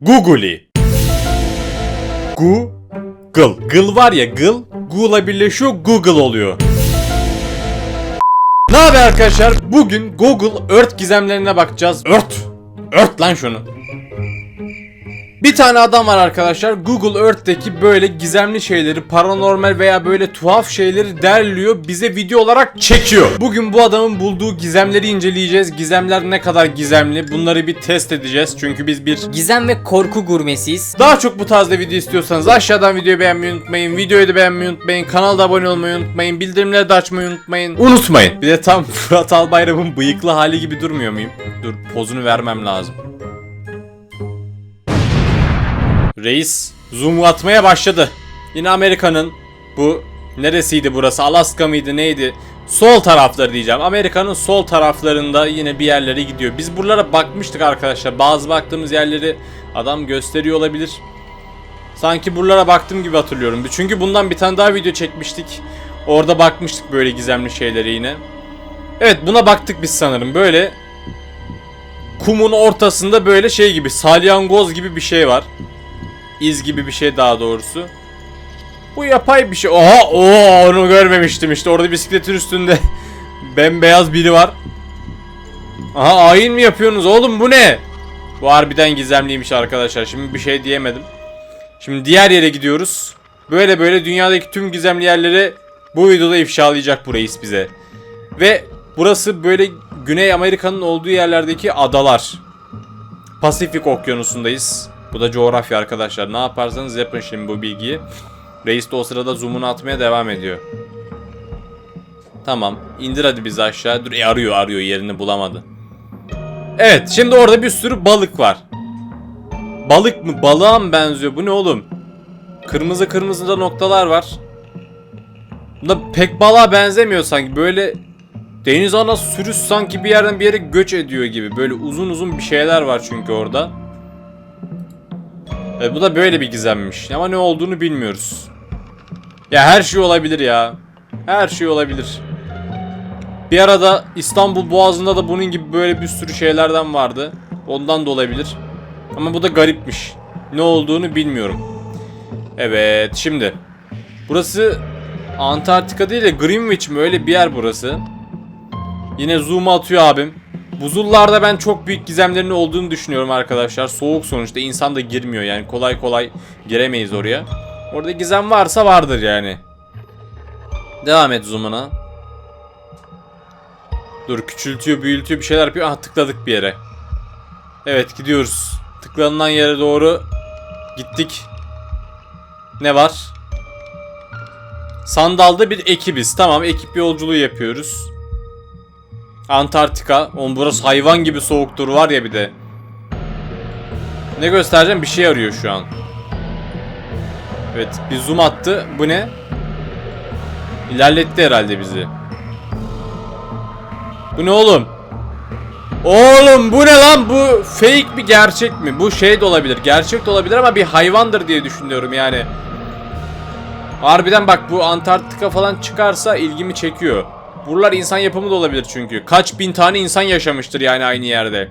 Googly. Google. Gıl var ya gıl. Google'a birleşiyor Google oluyor. Ne haber arkadaşlar? Bugün Google Earth gizemlerine bakacağız. Earth. Earth lan şunu. Bir tane adam var arkadaşlar. Google Earth'teki böyle gizemli şeyleri, paranormal veya böyle tuhaf şeyleri derliyor. Bize video olarak çekiyor. Bugün bu adamın bulduğu gizemleri inceleyeceğiz. Gizemler ne kadar gizemli? Bunları bir test edeceğiz. Çünkü biz bir Gizem ve korku gurmesiyiz. daha çok bu tarzda video istiyorsanız aşağıdan videoyu beğenmeyi unutmayın. Videoyu da beğenmeyi unutmayın. Kanalda abone olmayı unutmayın. Bildirimleri de açmayı unutmayın. Unutmayın. Bir de tam Fırat Albayrak'ın bıyıklı hali gibi durmuyor muyum? Dur pozunu vermem lazım. Reis zoom atmaya başladı. Yine Amerika'nın bu neresiydi burası? Alaska mıydı neydi? Sol tarafları diyeceğim. Amerika'nın sol taraflarında yine bir yerlere gidiyor. Biz buralara bakmıştık arkadaşlar. Bazı baktığımız yerleri adam gösteriyor olabilir. Sanki buralara baktım gibi hatırlıyorum. Çünkü bundan bir tane daha video çekmiştik. Orada bakmıştık böyle gizemli şeylere yine. Evet buna baktık biz sanırım. Böyle kumun ortasında böyle şey gibi salyangoz gibi bir şey var. İz gibi bir şey daha doğrusu. Bu yapay bir şey. Oha oha onu görmemiştim işte. Orada bisikletin üstünde bembeyaz biri var. Aha ayin mi yapıyorsunuz oğlum bu ne? Bu harbiden gizemliymiş arkadaşlar. Şimdi bir şey diyemedim. Şimdi diğer yere gidiyoruz. Böyle böyle dünyadaki tüm gizemli yerleri bu videoda ifşalayacak bu reis bize. Ve burası böyle Güney Amerika'nın olduğu yerlerdeki adalar. Pasifik Okyanusu'ndayız. Bu da coğrafya arkadaşlar. Ne yaparsanız yapın şimdi bu bilgiyi. Reis de o sırada zoom'unu atmaya devam ediyor. Tamam. indir hadi bizi aşağı. Dur e, arıyor arıyor yerini bulamadı. Evet şimdi orada bir sürü balık var. Balık mı? Balığa mı benziyor? Bu ne oğlum? Kırmızı kırmızı da noktalar var. Bunda pek balığa benzemiyor sanki. Böyle deniz anası sürüs sanki bir yerden bir yere göç ediyor gibi. Böyle uzun uzun bir şeyler var çünkü orada. Evet, bu da böyle bir gizemmiş. Ama ne olduğunu bilmiyoruz. Ya her şey olabilir ya. Her şey olabilir. Bir arada İstanbul Boğazı'nda da bunun gibi böyle bir sürü şeylerden vardı. Ondan da olabilir. Ama bu da garipmiş. Ne olduğunu bilmiyorum. Evet şimdi. Burası Antarktika değil de Greenwich mi öyle bir yer burası. Yine zoom atıyor abim. Buzullarda ben çok büyük gizemlerin olduğunu düşünüyorum arkadaşlar. Soğuk sonuçta insan da girmiyor yani kolay kolay giremeyiz oraya. Orada gizem varsa vardır yani. Devam et zoom'una. Dur küçültüyor büyültüyor bir şeyler yapıyor. Ah tıkladık bir yere. Evet gidiyoruz. Tıklanılan yere doğru gittik. Ne var? Sandalda bir ekibiz. Tamam ekip yolculuğu yapıyoruz. Antarktika. Oğlum burası hayvan gibi soğuktur var ya bir de. Ne göstereceğim? Bir şey arıyor şu an. Evet bir zoom attı. Bu ne? İlerletti herhalde bizi. Bu ne oğlum? Oğlum bu ne lan? Bu fake mi gerçek mi? Bu şey de olabilir. Gerçek de olabilir ama bir hayvandır diye düşünüyorum yani. Harbiden bak bu Antarktika falan çıkarsa ilgimi çekiyor. Buralar insan yapımı da olabilir çünkü. Kaç bin tane insan yaşamıştır yani aynı yerde.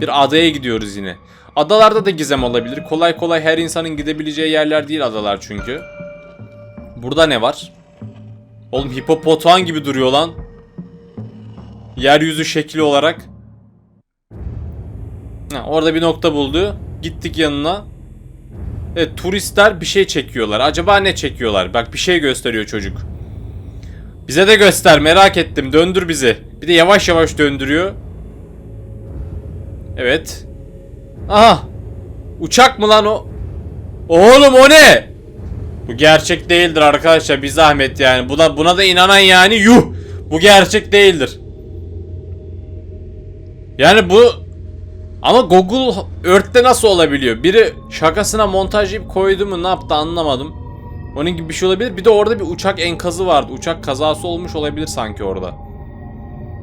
Bir adaya gidiyoruz yine. Adalarda da gizem olabilir. Kolay kolay her insanın gidebileceği yerler değil adalar çünkü. Burada ne var? Oğlum hipopotam gibi duruyor lan. Yeryüzü şekli olarak. Ha, orada bir nokta buldu. Gittik yanına. Evet turistler bir şey çekiyorlar. Acaba ne çekiyorlar? Bak bir şey gösteriyor çocuk. Bize de göster merak ettim. Döndür bizi. Bir de yavaş yavaş döndürüyor. Evet. Aha. Uçak mı lan o? Oğlum o ne? Bu gerçek değildir arkadaşlar. Bir zahmet yani. Buna buna da inanan yani yuh. Bu gerçek değildir. Yani bu ama Google Earth'te nasıl olabiliyor? Biri şakasına montaj yapıp koydu mu ne yaptı anlamadım. Onun gibi bir şey olabilir. Bir de orada bir uçak enkazı vardı. Uçak kazası olmuş olabilir sanki orada.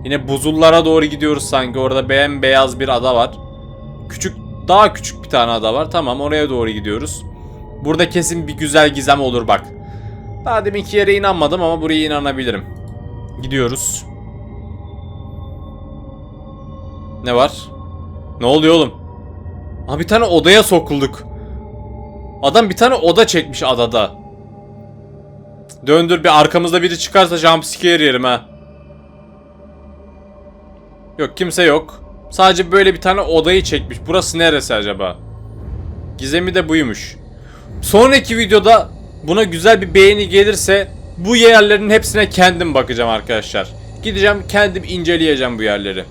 Yine buzullara doğru gidiyoruz sanki. Orada beyaz bir ada var. Küçük, daha küçük bir tane ada var. Tamam oraya doğru gidiyoruz. Burada kesin bir güzel gizem olur bak. Daha deminki yere inanmadım ama buraya inanabilirim. Gidiyoruz. Ne var? Ne oluyor oğlum? Ha bir tane odaya sokulduk. Adam bir tane oda çekmiş adada. Döndür bir arkamızda biri çıkarsa jumpscare yerim ha. Yok kimse yok. Sadece böyle bir tane odayı çekmiş. Burası neresi acaba? Gizemi de buymuş. Sonraki videoda buna güzel bir beğeni gelirse bu yerlerin hepsine kendim bakacağım arkadaşlar. Gideceğim kendim inceleyeceğim bu yerleri.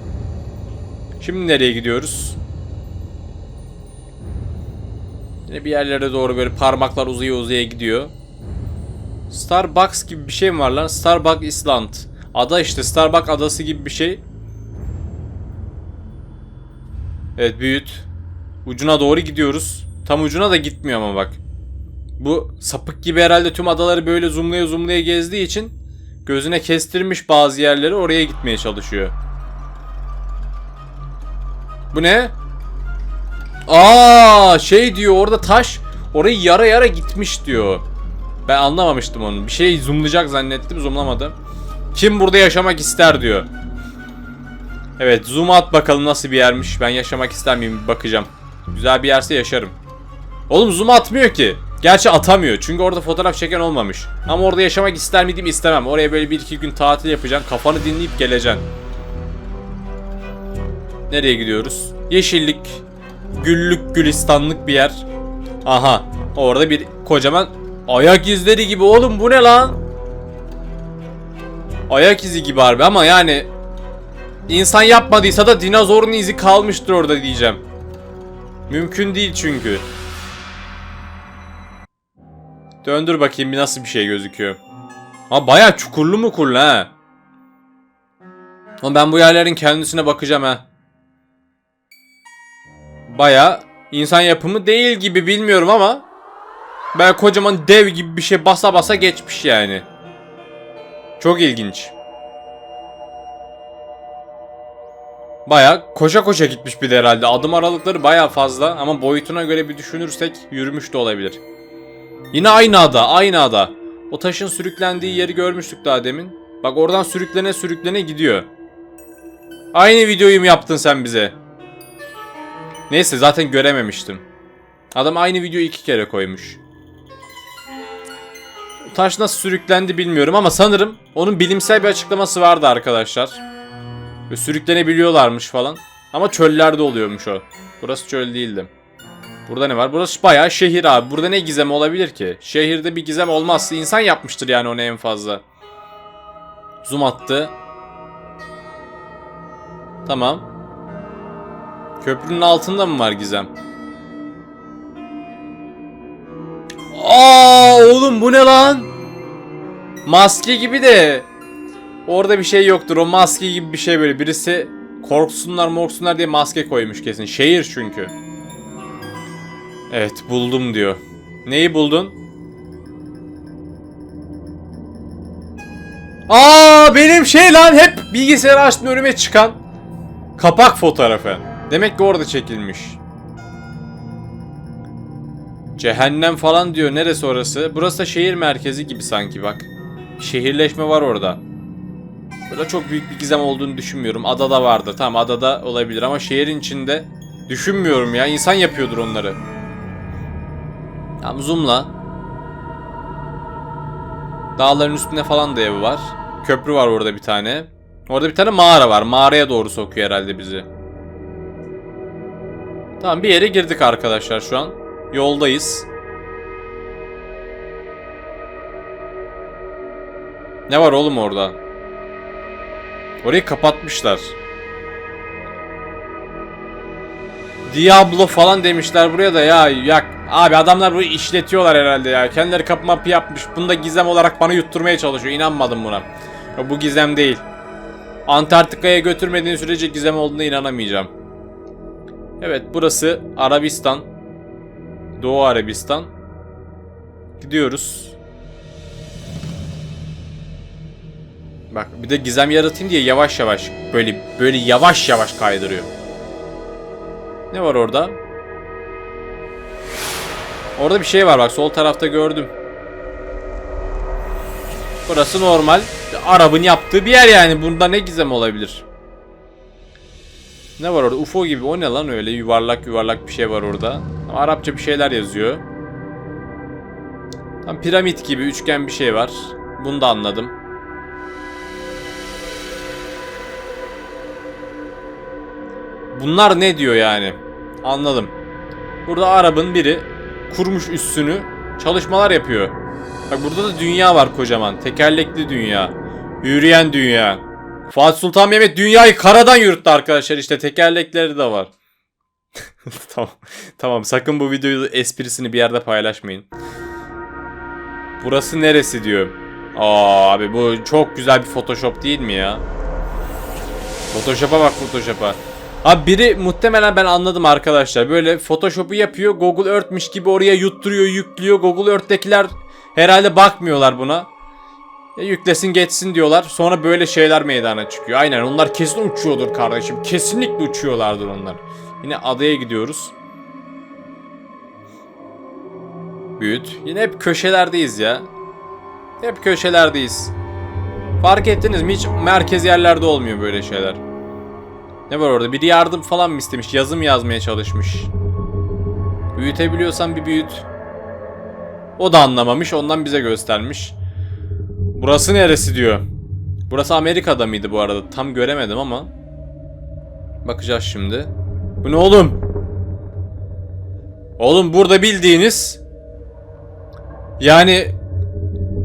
Şimdi nereye gidiyoruz? Yine bir yerlere doğru böyle parmaklar uzaya uzaya gidiyor. Starbucks gibi bir şey mi var lan? Starbucks Island. Ada işte Starbucks adası gibi bir şey. Evet büyüt. Ucuna doğru gidiyoruz. Tam ucuna da gitmiyor ama bak. Bu sapık gibi herhalde tüm adaları böyle zoomlaya zoomlaya gezdiği için gözüne kestirmiş bazı yerleri oraya gitmeye çalışıyor. Bu ne? Aa şey diyor orada taş orayı yara yara gitmiş diyor. Ben anlamamıştım onu. Bir şey zoomlayacak zannettim zoomlamadı. Kim burada yaşamak ister diyor. Evet zoom at bakalım nasıl bir yermiş. Ben yaşamak ister miyim bakacağım. Güzel bir yerse yaşarım. Oğlum zoom atmıyor ki. Gerçi atamıyor çünkü orada fotoğraf çeken olmamış. Ama orada yaşamak ister miydim istemem. Oraya böyle bir iki gün tatil yapacaksın. Kafanı dinleyip geleceksin. Nereye gidiyoruz? Yeşillik, güllük gülistanlık bir yer. Aha orada bir kocaman ayak izleri gibi oğlum bu ne lan? Ayak izi gibi harbi ama yani insan yapmadıysa da dinozorun izi kalmıştır orada diyeceğim. Mümkün değil çünkü. Döndür bakayım bir nasıl bir şey gözüküyor. Ha baya çukurlu mu kurlu ha? Ama ben bu yerlerin kendisine bakacağım ha. Baya insan yapımı değil gibi bilmiyorum ama ben kocaman dev gibi bir şey basa basa geçmiş yani. Çok ilginç. Baya koşa koşa gitmiş bir de herhalde. Adım aralıkları baya fazla ama boyutuna göre bir düşünürsek yürümüş de olabilir. Yine aynı ada, aynı ada. O taşın sürüklendiği yeri görmüştük daha demin. Bak oradan sürüklene sürüklene gidiyor. Aynı videoyu mu yaptın sen bize? Neyse zaten görememiştim. Adam aynı videoyu iki kere koymuş. Taş nasıl sürüklendi bilmiyorum ama sanırım onun bilimsel bir açıklaması vardı arkadaşlar. Ve sürüklenebiliyorlarmış falan. Ama çöllerde oluyormuş o. Burası çöl değildi. Burada ne var? Burası bayağı şehir abi. Burada ne gizem olabilir ki? Şehirde bir gizem olmazsa insan yapmıştır yani onu en fazla. Zoom attı. Tamam. Köprünün altında mı var gizem? Aa oğlum bu ne lan? Maske gibi de. Orada bir şey yoktur. O maske gibi bir şey böyle. Birisi korksunlar morksunlar diye maske koymuş kesin. Şehir çünkü. Evet buldum diyor. Neyi buldun? Aa benim şey lan hep bilgisayar açtım önüme çıkan kapak fotoğrafı. Demek ki orada çekilmiş. Cehennem falan diyor. Neresi orası? Burası da şehir merkezi gibi sanki bak. Şehirleşme var orada. Burada çok büyük bir gizem olduğunu düşünmüyorum. Adada vardı. Tamam adada olabilir ama şehrin içinde düşünmüyorum ya. İnsan yapıyordur onları. Tamam zoomla. Dağların üstünde falan da evi var. Köprü var orada bir tane. Orada bir tane mağara var. Mağaraya doğru sokuyor herhalde bizi. Tamam bir yere girdik arkadaşlar şu an. Yoldayız. Ne var oğlum orada? Orayı kapatmışlar. Diablo falan demişler buraya da ya yak abi adamlar burayı işletiyorlar herhalde ya. Kendileri kapı mapı yapmış. Bunu da gizem olarak bana yutturmaya çalışıyor. İnanmadım buna. Ya bu gizem değil. Antarktika'ya götürmediğin sürece gizem olduğuna inanamayacağım. Evet burası Arabistan. Doğu Arabistan. Gidiyoruz. Bak bir de gizem yaratayım diye yavaş yavaş böyle böyle yavaş yavaş kaydırıyor. Ne var orada? Orada bir şey var bak sol tarafta gördüm. Burası normal. Arabın yaptığı bir yer yani. Bunda ne gizem olabilir? Ne var orada? UFO gibi. O ne lan öyle? Yuvarlak yuvarlak bir şey var orada. Arapça bir şeyler yazıyor. Tam piramit gibi üçgen bir şey var. Bunu da anladım. Bunlar ne diyor yani? Anladım. Burada Arap'ın biri kurmuş üssünü çalışmalar yapıyor. Bak burada da dünya var kocaman. Tekerlekli dünya. Yürüyen dünya. Fatih Sultan Mehmet dünyayı karadan yürüttü arkadaşlar. İşte tekerlekleri de var. tamam. Tamam sakın bu videoyu esprisini bir yerde paylaşmayın. Burası neresi diyor. Aa abi bu çok güzel bir Photoshop değil mi ya? Photoshop'a bak Photoshop'a. Abi biri muhtemelen ben anladım arkadaşlar. Böyle Photoshop'u yapıyor. Google Earth'miş gibi oraya yutturuyor, yüklüyor. Google Earth'tekiler herhalde bakmıyorlar buna. Ya yüklesin geçsin diyorlar. Sonra böyle şeyler meydana çıkıyor. Aynen onlar kesin uçuyordur kardeşim. Kesinlikle uçuyorlardır onlar. Yine adaya gidiyoruz. Büyüt. Yine hep köşelerdeyiz ya. Hep köşelerdeyiz. Fark ettiniz mi? Hiç merkez yerlerde olmuyor böyle şeyler. Ne var orada? Biri yardım falan mı istemiş? Yazım yazmaya çalışmış. Büyütebiliyorsan bir büyüt. O da anlamamış. Ondan bize göstermiş. Burası neresi diyor. Burası Amerika'da mıydı bu arada? Tam göremedim ama. Bakacağız şimdi. Bu ne oğlum? Oğlum burada bildiğiniz yani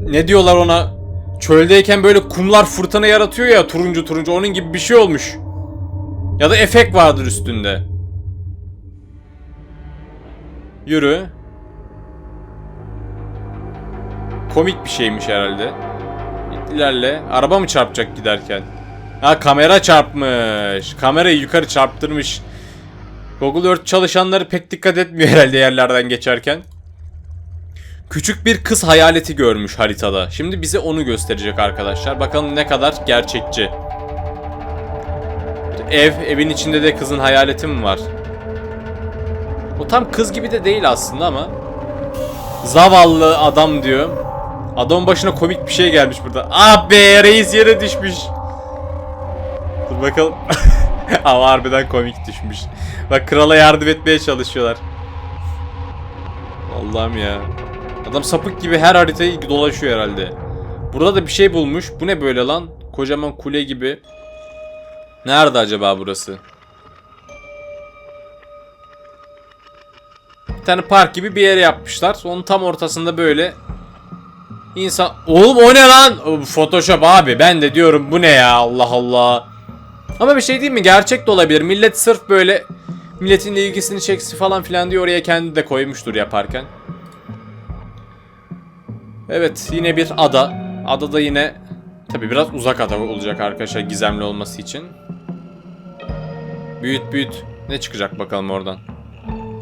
ne diyorlar ona? Çöldeyken böyle kumlar fırtına yaratıyor ya turuncu turuncu onun gibi bir şey olmuş. Ya da efekt vardır üstünde. Yürü. Komik bir şeymiş herhalde. İlerle. Araba mı çarpacak giderken? Ha kamera çarpmış. Kamerayı yukarı çarptırmış. Google Earth çalışanları pek dikkat etmiyor herhalde yerlerden geçerken. Küçük bir kız hayaleti görmüş haritada. Şimdi bize onu gösterecek arkadaşlar. Bakalım ne kadar gerçekçi. Ev, evin içinde de kızın hayaleti mi var? O tam kız gibi de değil aslında ama. Zavallı adam diyor. Adamın başına komik bir şey gelmiş burada. Ah be reis yere düşmüş. Dur bakalım. Ama harbiden komik düşmüş. Bak krala yardım etmeye çalışıyorlar. Allah'ım ya. Adam sapık gibi her haritayı dolaşıyor herhalde. Burada da bir şey bulmuş. Bu ne böyle lan? Kocaman kule gibi. Nerede acaba burası? Bir tane park gibi bir yere yapmışlar. Onun tam ortasında böyle insan... Oğlum o ne lan? Photoshop abi. Ben de diyorum bu ne ya Allah Allah. Ama bir şey değil mi? Gerçek de olabilir. Millet sırf böyle milletin ilgisini çeksin falan filan diye oraya kendi de koymuştur yaparken. Evet yine bir ada. Adada yine tabi biraz uzak ada olacak arkadaşlar gizemli olması için. Büyüt büyüt. Ne çıkacak bakalım oradan.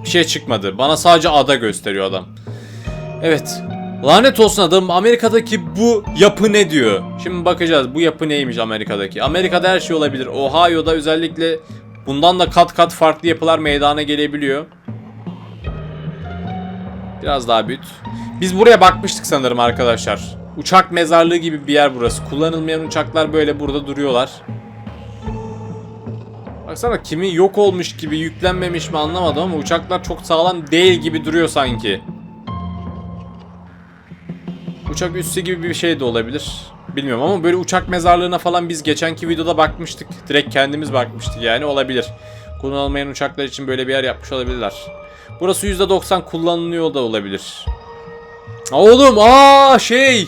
Bir şey çıkmadı. Bana sadece ada gösteriyor adam. Evet. Lanet olsun adam Amerika'daki bu yapı ne diyor? Şimdi bakacağız bu yapı neymiş Amerika'daki. Amerika'da her şey olabilir. Ohio'da özellikle bundan da kat kat farklı yapılar meydana gelebiliyor. Biraz daha büyüt. Biz buraya bakmıştık sanırım arkadaşlar. Uçak mezarlığı gibi bir yer burası. Kullanılmayan uçaklar böyle burada duruyorlar. Baksana kimi yok olmuş gibi yüklenmemiş mi anlamadım ama uçaklar çok sağlam değil gibi duruyor sanki. Uçak üssü gibi bir şey de olabilir. Bilmiyorum ama böyle uçak mezarlığına falan biz geçenki videoda bakmıştık. Direkt kendimiz bakmıştık yani olabilir. Kullanılmayan uçaklar için böyle bir yer yapmış olabilirler. Burası %90 kullanılıyor da olabilir. Oğlum aa şey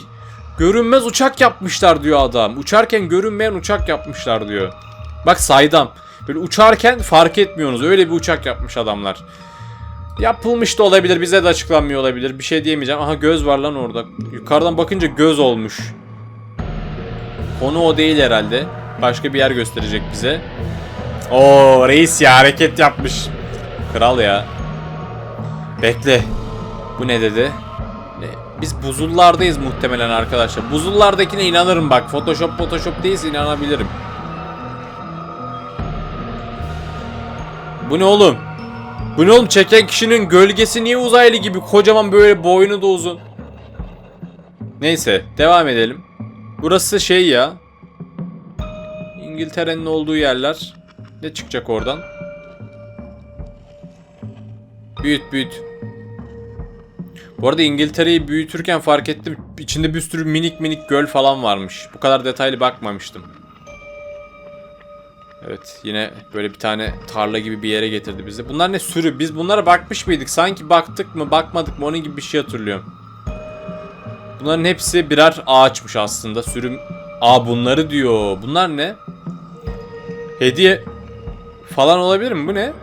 görünmez uçak yapmışlar diyor adam. Uçarken görünmeyen uçak yapmışlar diyor. Bak saydam. Böyle uçarken fark etmiyorsunuz. Öyle bir uçak yapmış adamlar. Yapılmış da olabilir. Bize de açıklanmıyor olabilir. Bir şey diyemeyeceğim. Aha göz var lan orada. Yukarıdan bakınca göz olmuş. Konu o değil herhalde. Başka bir yer gösterecek bize. Oo reis ya hareket yapmış. Kral ya. Bekle. Bu ne dedi? Ne? Biz buzullardayız muhtemelen arkadaşlar. Buzullardakine inanırım bak. Photoshop Photoshop değilse inanabilirim. Bu ne oğlum? Bu ne oğlum? Çeken kişinin gölgesi niye uzaylı gibi? Kocaman böyle boynu da uzun. Neyse devam edelim. Burası şey ya. İngiltere'nin olduğu yerler. Ne çıkacak oradan? Büyüt büyüt. Bu arada İngiltere'yi büyütürken fark ettim. İçinde bir sürü minik minik göl falan varmış. Bu kadar detaylı bakmamıştım. Evet yine böyle bir tane tarla gibi bir yere getirdi bizi. Bunlar ne sürü? Biz bunlara bakmış mıydık? Sanki baktık mı bakmadık mı onun gibi bir şey hatırlıyorum. Bunların hepsi birer ağaçmış aslında. Sürüm... Aa bunları diyor. Bunlar ne? Hediye falan olabilir mi? Bu ne?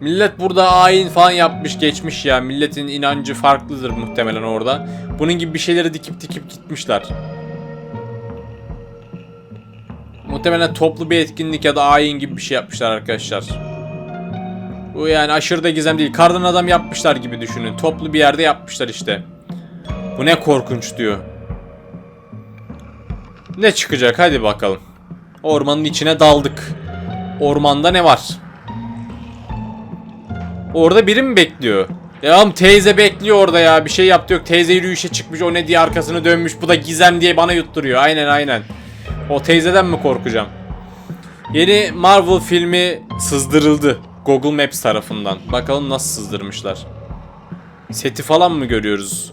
Millet burada ayin falan yapmış geçmiş ya. Milletin inancı farklıdır muhtemelen orada. Bunun gibi bir şeyleri dikip dikip gitmişler. Muhtemelen toplu bir etkinlik ya da ayin gibi bir şey yapmışlar arkadaşlar. Bu yani aşırı da gizem değil. Kardan adam yapmışlar gibi düşünün. Toplu bir yerde yapmışlar işte. Bu ne korkunç diyor. Ne çıkacak hadi bakalım. Ormanın içine daldık. Ormanda ne var? Orada biri mi bekliyor? Ya oğlum teyze bekliyor orada ya. Bir şey yaptı yok. Teyze yürüyüşe çıkmış. O ne diye arkasını dönmüş. Bu da gizem diye bana yutturuyor. Aynen aynen. O teyzeden mi korkacağım? Yeni Marvel filmi sızdırıldı. Google Maps tarafından. Bakalım nasıl sızdırmışlar. Seti falan mı görüyoruz?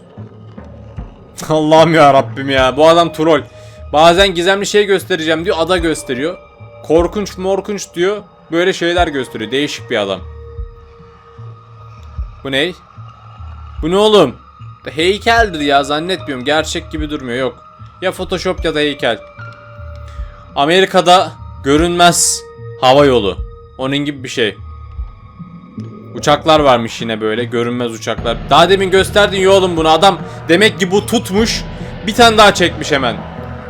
Allah'ım ya Rabbim ya. Bu adam troll. Bazen gizemli şey göstereceğim diyor. Ada gösteriyor. Korkunç morkunç diyor. Böyle şeyler gösteriyor. Değişik bir adam. Bu ne? Bu ne oğlum? Heykeldir ya zannetmiyorum. Gerçek gibi durmuyor. Yok. Ya Photoshop ya da heykel. Amerika'da görünmez hava yolu. Onun gibi bir şey. Uçaklar varmış yine böyle görünmez uçaklar. Daha demin gösterdin ya oğlum bunu adam demek ki bu tutmuş bir tane daha çekmiş hemen.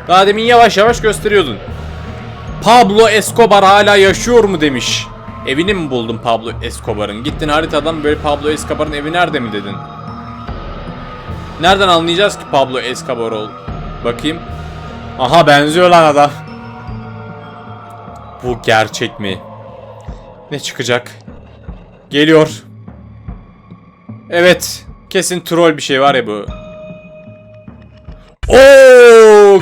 Daha demin yavaş yavaş gösteriyordun. Pablo Escobar hala yaşıyor mu demiş. Evini mi buldun Pablo Escobar'ın? Gittin haritadan böyle Pablo Escobar'ın evi nerede mi dedin? Nereden anlayacağız ki Pablo Escobar ol? Bakayım. Aha benziyor lan adam. Bu gerçek mi? Ne çıkacak? Geliyor. Evet. Kesin troll bir şey var ya bu. Oo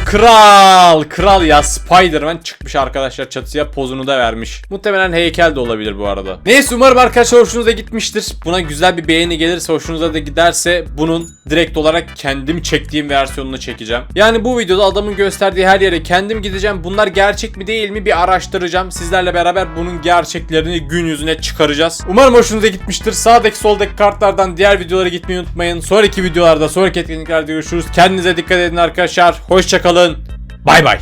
kral kral ya Spider-Man çıkmış arkadaşlar çatıya pozunu da vermiş. Muhtemelen heykel de olabilir bu arada. Neyse umarım arkadaşlar hoşunuza gitmiştir. Buna güzel bir beğeni gelirse hoşunuza da giderse bunun direkt olarak kendim çektiğim versiyonunu çekeceğim. Yani bu videoda adamın gösterdiği her yere kendim gideceğim. Bunlar gerçek mi değil mi bir araştıracağım. Sizlerle beraber bunun gerçeklerini gün yüzüne çıkaracağız. Umarım hoşunuza gitmiştir. Sağdaki soldaki kartlardan diğer videolara gitmeyi unutmayın. Sonraki videolarda sonraki etkinliklerde görüşürüz. Kendinize dikkat edin arkadaşlar. Hoşçakalın. Bay bay.